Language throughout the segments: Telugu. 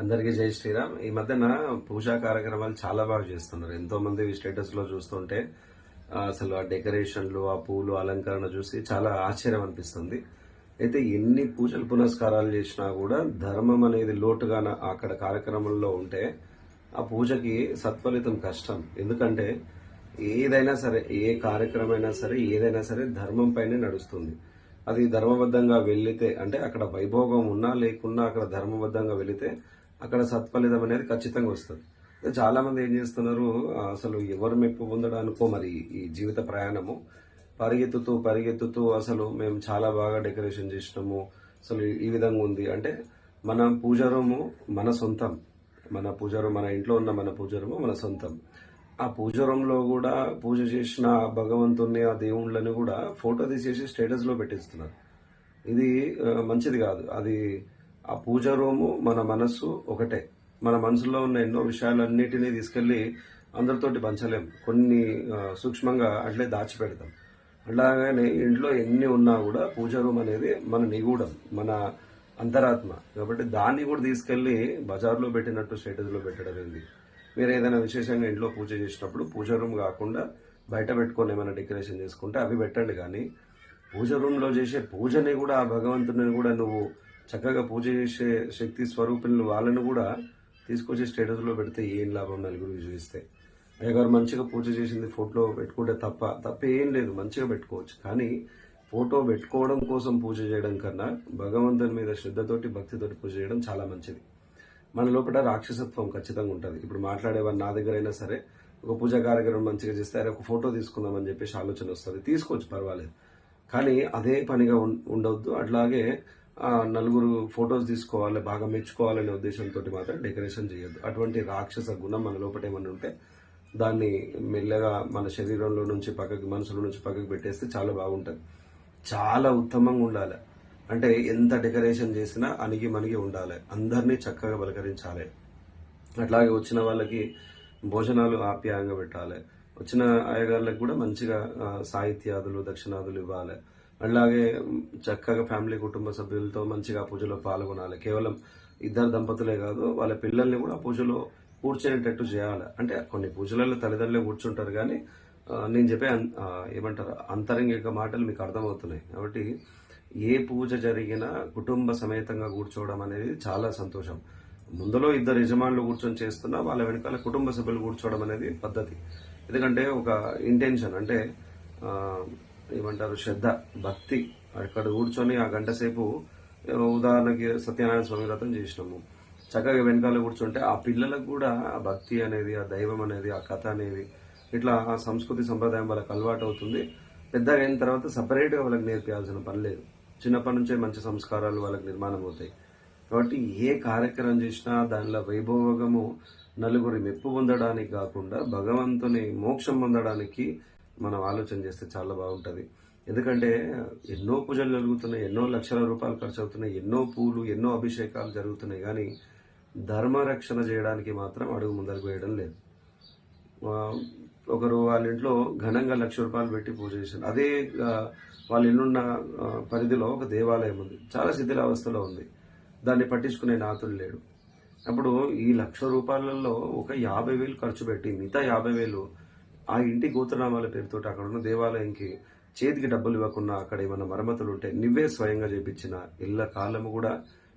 అందరికీ జై శ్రీరామ్. ఈ మధ్యన పూజా కార్యక్రమాలు చాలా బాగా చేస్తున్నారు. ఎంతో మంది స్టేటస్లో చూస్తుంటే అసలు ఆ డెకరేషన్లు ఆ పూలు అలంకరణ చూసి చాలా ఆశ్చర్యం అనిపిస్తుంది. అయితే ఎన్ని పూజలు పునస్కారాలు చేసినా కూడా ధర్మం అనేది లోటుగా అక్కడ కార్యక్రమంలో ఉంటే ఆ పూజకి సత్ఫలితం కష్టం. ఎందుకంటే ఏదైనా సరే ఏ కార్యక్రమం అయినా సరే ఏదైనా సరే ధర్మం పైనే నడుస్తుంది. అది ధర్మబద్ధంగా వెళ్ళితే అంటే అక్కడ వైభోగం ఉన్నా లేకున్నా అక్కడ ధర్మబద్ధంగా వెళితే అక్కడ సత్ఫలితం అనేది ఖచ్చితంగా వస్తుంది. చాలామంది చాలా మంది ఏం చేస్తున్నారు అసలు ఎవరు మెప్పు పొందడానికో మరి ఈ జీవిత ప్రయాణము పరిగెత్తుతూ పరిగెత్తుతూ అసలు మేము చాలా బాగా డెకరేషన్ చేసినాము. అసలు ఈ- విధంగా ఉంది. అంటే మన పూజ రూము మన సొంతం. మన పూజ రూమ్ మన ఇంట్లో ఉన్న మన పూజ రూము మన సొంతం. ఆ పూజ రూమ్లో కూడా పూజ చేసిన ఆ భగవంతుని ఆ దేవుళ్ళని కూడా ఫోటో తీసేసి స్టేటస్లో పెట్టిస్తున్నారు. ఇది మంచిది కాదు. అది ఆ పూజ రూము మన మనస్సు ఒకటే. మన మనసులో ఉన్న ఎన్నో విషయాలన్నిటినీ తీసుకెళ్ళి అందరితోటి పంచలేం. కొన్ని సూక్ష్మంగా అట్లే దాచిపెడతాం. అలాగనే ఇంట్లో ఎన్ని ఉన్నా కూడా పూజ రూమ్ అనేది మన నిగూఢం మన అంతరాత్మ. కాబట్టి దాన్ని కూడా తీసుకెళ్ళి బజార్లో పెట్టినట్టు స్టేటస్లో పెట్టడం ఏంది? మీరు ఏదైనా విశేషంగా ఇంట్లో పూజ చేసినప్పుడు పూజ రూమ్ కాకుండా బయట పెట్టుకొని ఏమైనా డెకరేషన్ చేసుకుంటే అవి పెట్టండి. కానీ పూజ రూమ్లో చేసే పూజని కూడా ఆ భగవంతుని కూడా నువ్వు చక్కగా పూజ చేసే శక్తి స్వరూపిణులు వాళ్ళని కూడా తీసుకొచ్చి స్టేటస్లో పెడితే ఏం లాభం నలుగురికి చూపిస్తే అయ్యగారు మంచిగా పూజ చేసింది ఫోటో పెట్టుకుంటే తప్ప తప్ప ఏం లేదు మంచిగా పెట్టుకోవచ్చు. కానీ ఫోటో పెట్టుకోవడం కోసం పూజ చేయడం కన్నా భగవంతుని మీద శ్రద్ధతోటి భక్తితోటి పూజ చేయడం చాలా మంచిది. మన లోపల రాక్షసత్వం ఖచ్చితంగా ఉంటుంది. ఇప్పుడు మాట్లాడేవారు నా దగ్గర అయినా సరే ఒక పూజా కార్యక్రమం మంచిగా చేస్తే అరే ఒక ఫోటో తీసుకుందామని చెప్పేసి ఆలోచన వస్తుంది. తీసుకోవచ్చు పర్వాలేదు. కానీ అదే పనిగా ఉండవద్దు అట్లాగే నలుగురు ఫొటోస్ తీసుకోవాలి బాగా మెచ్చుకోవాలనే ఉద్దేశంతో మాత్రం డెకరేషన్ చేయొద్దు. అటువంటి రాక్షస గుణం మన లోపల ఏమన్నా ఉంటే దాన్ని మెల్లగా మన శరీరంలో నుంచి పక్కకి మనసులో నుంచి పక్కకి పెట్టేస్తే చాలా బాగుంటుంది. చాలా ఉత్తమంగా ఉండాలి. అంటే ఎంత డెకరేషన్ చేసినా అణిగి మణిగి ఉండాలి. అందరినీ చక్కగా పలకరించాలి. అట్లాగే వచ్చిన వాళ్ళకి భోజనాలు ఆప్యాయంగా పెట్టాలి. వచ్చిన అయ్యగారులకు కూడా మంచిగా సాహిత్యాదులు దక్షిణాదులు ఇవ్వాలి. అలాగే చక్కగా ఫ్యామిలీ కుటుంబ సభ్యులతో మంచిగా పూజలో పాల్గొనాలి. కేవలం ఇద్దరు దంపతులే కాదు వాళ్ళ పిల్లల్ని కూడా పూజలో కూర్చునేటట్టు చేయాలి. అంటే కొన్ని పూజలలో తల్లిదండ్రులే కూర్చుంటారు కానీ నేను చెప్పే ఏమంటారు అంతరంగిక మాటలు మీకు అర్థమవుతున్నాయి. కాబట్టి ఏ పూజ జరిగినా కుటుంబ సమేతంగా కూర్చోవడం అనేది చాలా సంతోషం. ముందులో ఇద్దరు యజమానులు కూర్చొని చేస్తున్నా వాళ్ళ వెనకాల కుటుంబ సభ్యులు కూర్చోవడం అనేది పద్ధతి. ఎందుకంటే ఒక ఇంటెన్షన్ అంటే ఏమంటారు శ్రద్ధ భక్తి అక్కడ కూర్చొని ఆ గంట సేపు ఉదాహరణకి సత్యనారాయణ స్వామి వ్రతం చేసినాము. చక్కగా వెనకాల కూర్చుంటే ఆ పిల్లలకు కూడా ఆ భక్తి అనేది ఆ దైవం అనేది ఆ కథ అనేది ఇట్లా ఆ సంస్కృతి సంప్రదాయం వాళ్ళకి అలవాటు అవుతుంది. పెద్దగా అయిన తర్వాత సపరేట్గా వాళ్ళకి నేర్పించాల్సిన పని లేదు. చిన్నప్పటి నుంచే మంచి సంస్కారాలు వాళ్ళకి నిర్మాణం అవుతాయి. కాబట్టి ఏ కార్యక్రమం చేసినా దానిలో వైభోగము నలుగురి మెప్పు పొందడానికి కాకుండా భగవంతుని మోక్షం పొందడానికి మనం ఆలోచన చేస్తే చాలా బాగుంటుంది. ఎందుకంటే ఎన్నో పూజలు జరుగుతున్నాయి ఎన్నో లక్షల రూపాయలు ఖర్చు అవుతున్నాయి ఎన్నో పూలు ఎన్నో అభిషేకాలు జరుగుతున్నాయి. కానీ ధర్మరక్షణ చేయడానికి మాత్రం అడుగు ముందరకు వేయడం లేదు. ఒకరు వాళ్ళ ఇంట్లో ఘనంగా లక్ష రూపాయలు పెట్టి పూజ చేశారు. అదే వాళ్ళ ఇల్లున్న పరిధిలో ఒక దేవాలయం ఉంది. చాలా శిథిలావస్థలో ఉంది. దాన్ని పట్టించుకునే నాతులు లేడు. అప్పుడు ఈ లక్ష రూపాయలలో ఒక యాభై వేలు ఖర్చు పెట్టి మిగతా యాభై వేలు ఆ ఇంటి గోత్రనామాల పేరుతో అక్కడ ఉన్న దేవాలయంకి చేతికి డబ్బులు ఇవ్వకుండా అక్కడ ఏమైనా మరమ్మతులు ఉంటే నువ్వే స్వయంగా చేపించిన ఇళ్ళ కాలము కూడా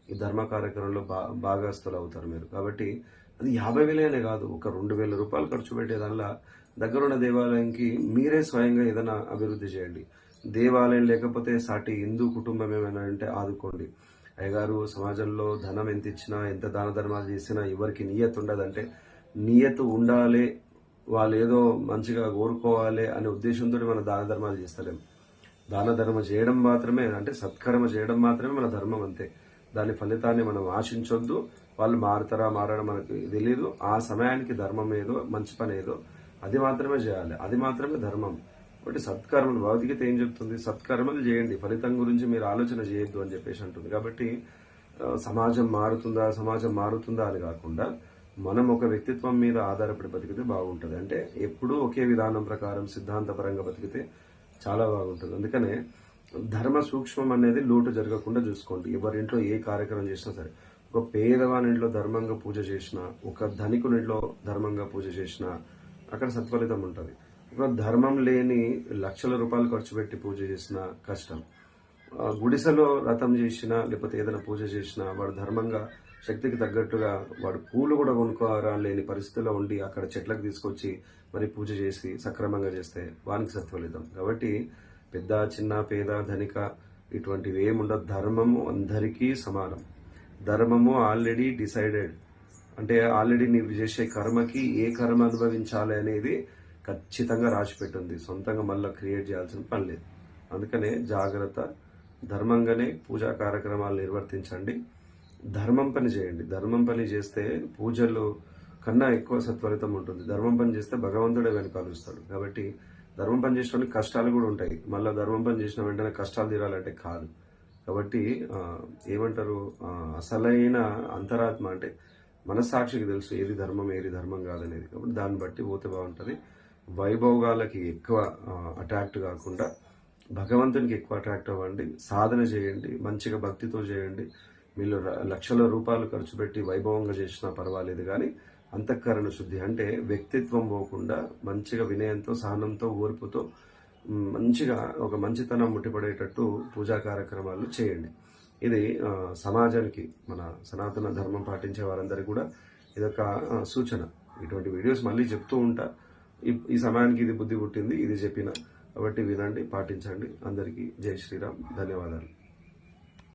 ఈ ధర్మ కార్యక్రమంలో బా భాగస్తులు అవుతారు మీరు. కాబట్టి అది యాభై వేలైనా కాదు ఒక రెండు వేల రూపాయలు ఖర్చు పెట్టేదానిలా దగ్గరున్న దేవాలయంకి మీరే స్వయంగా ఏదైనా అభివృద్ధి చేయండి. దేవాలయం లేకపోతే సాటి హిందూ కుటుంబం ఏమైనా అంటే ఆదుకోండి. అయ్యగారు సమాజంలో ధనం ఎంత ఇచ్చినా ఎంత దాన ధర్మాలు చేసినా ఎవరికి నియత్ ఉండదంటే నియత్ ఉండాలి వాళ్ళు ఏదో మంచిగా కోరుకోవాలి అనే ఉద్దేశంతో మనం దాన ధర్మాలు చేస్తలేం. దాన ధర్మ చేయడం మాత్రమే అంటే సత్కర్మ చేయడం మాత్రమే మన ధర్మం అంతే. దాని ఫలితాన్ని మనం ఆశించొద్దు. వాళ్ళు మారుతారా మారడం మనకు తెలియదు ఆ సమయానికి ధర్మం ఏదో మంచి పని ఏదో అది మాత్రమే చేయాలి. అది మాత్రమే ధర్మం. కాబట్టి సత్కర్మలు భౌతికత ఏం చెప్తుంది? సత్కర్మలు చేయండి. ఫలితం గురించి మీరు ఆలోచన చేయొద్దు అని చెప్పేసి అంటుంది. కాబట్టి సమాజం మారుతుందా సమాజం మారుతుందా అని కాకుండా మనం ఒక వ్యక్తిత్వం మీద ఆధారపడి బతికితే బాగుంటుంది. అంటే ఎప్పుడూ ఒకే విధానం ప్రకారం సిద్ధాంతపరంగా బతికితే చాలా బాగుంటుంది. అందుకనే ధర్మ సూక్ష్మం అనేది లోటు జరగకుండా చూసుకోండి. ఎవరింట్లో ఏ కార్యక్రమం చేసినా సరే ఒక పేదవాని ఇంట్లో ధర్మంగా పూజ చేసిన ఒక ధనికుని ఇంట్లో ధర్మంగా పూజ చేసిన అక్కడ సత్ఫలితం ఉంటుంది. ఒక ధర్మం లేని లక్షల రూపాయలు ఖర్చు పెట్టి పూజ చేసిన కష్టం. గుడిసెలో రథం చేసినా లేకపోతే ఏదైనా పూజ చేసినా వాడు ధర్మంగా శక్తికి తగ్గట్టుగా వాడు పూలు కూడా కొనుక్కోరా లేని పరిస్థితిలో ఉండి అక్కడ చెట్లకు తీసుకొచ్చి మరి పూజ చేసి సక్రమంగా చేస్తే వానికి సత్వలితం కాబట్టి పెద్ద చిన్న పేద ధనిక ఇటువంటివి ఏముండదు. ధర్మము అందరికీ సమానం. ధర్మము ఆల్రెడీ డిసైడెడ్ అంటే ఆల్రెడీ నీవు చేసే కర్మకి ఏ కర్మ అనుభవించాలి అనేది ఖచ్చితంగా రాసి పెట్టుంది. సొంతంగా మళ్ళీ క్రియేట్ చేయాల్సిన పని లేదు. అందుకనే జాగ్రత్త. ధర్మంగానే పూజా కార్యక్రమాలు నిర్వర్తించండి. ధర్మం పని చేయండి. ధర్మం పని చేస్తే పూజలు కన్నా ఎక్కువ సత్ఫలితం ఉంటుంది. ధర్మం పని చేస్తే భగవంతుడే వెనకాలుస్తాడు కాబట్టి ధర్మం పని చేసిన కష్టాలు కూడా ఉంటాయి. మళ్ళీ ధర్మం పని చేసిన వెంటనే కష్టాలు తీరాలంటే కాదు. కాబట్టి ఏమంటారు? అసలైన అంతరాత్మ అంటే మనస్సాక్షికి తెలుసు ఏది ధర్మం ఏది ధర్మం కాదనేది. కాబట్టి దాన్ని బట్టి పోతే బాగుంటుంది. వైభోగాలకి ఎక్కువ అట్రాక్ట్ కాకుండా భగవంతునికి ఎక్కువ అట్రాక్ట్ అవ్వండి. సాధన చేయండి. మంచిగా భక్తితో చేయండి. వీళ్ళు లక్షల రూపాయలు ఖర్చు పెట్టి వైభవంగా చేసినా పర్వాలేదు కానీ అంతఃకరణ శుద్ధి అంటే వ్యక్తిత్వం పోకుండా మంచిగా వినయంతో సహనంతో ఓర్పుతో మంచిగా ఒక మంచితనం ముట్టిపడేటట్టు పూజా కార్యక్రమాలు చేయండి. ఇది సమాజానికి మన సనాతన ధర్మం పాటించే వారందరికీ కూడా ఇదొక సూచన. ఇటువంటి వీడియోస్ మళ్ళీ చెప్తూ ఉంటా. ఈ ఈ సమయానికి ఇది బుద్ధి పుట్టింది ఇది చెప్పిన. కాబట్టి వినండి పాటించండి. అందరికీ జై శ్రీరామ్. ధన్యవాదాలు.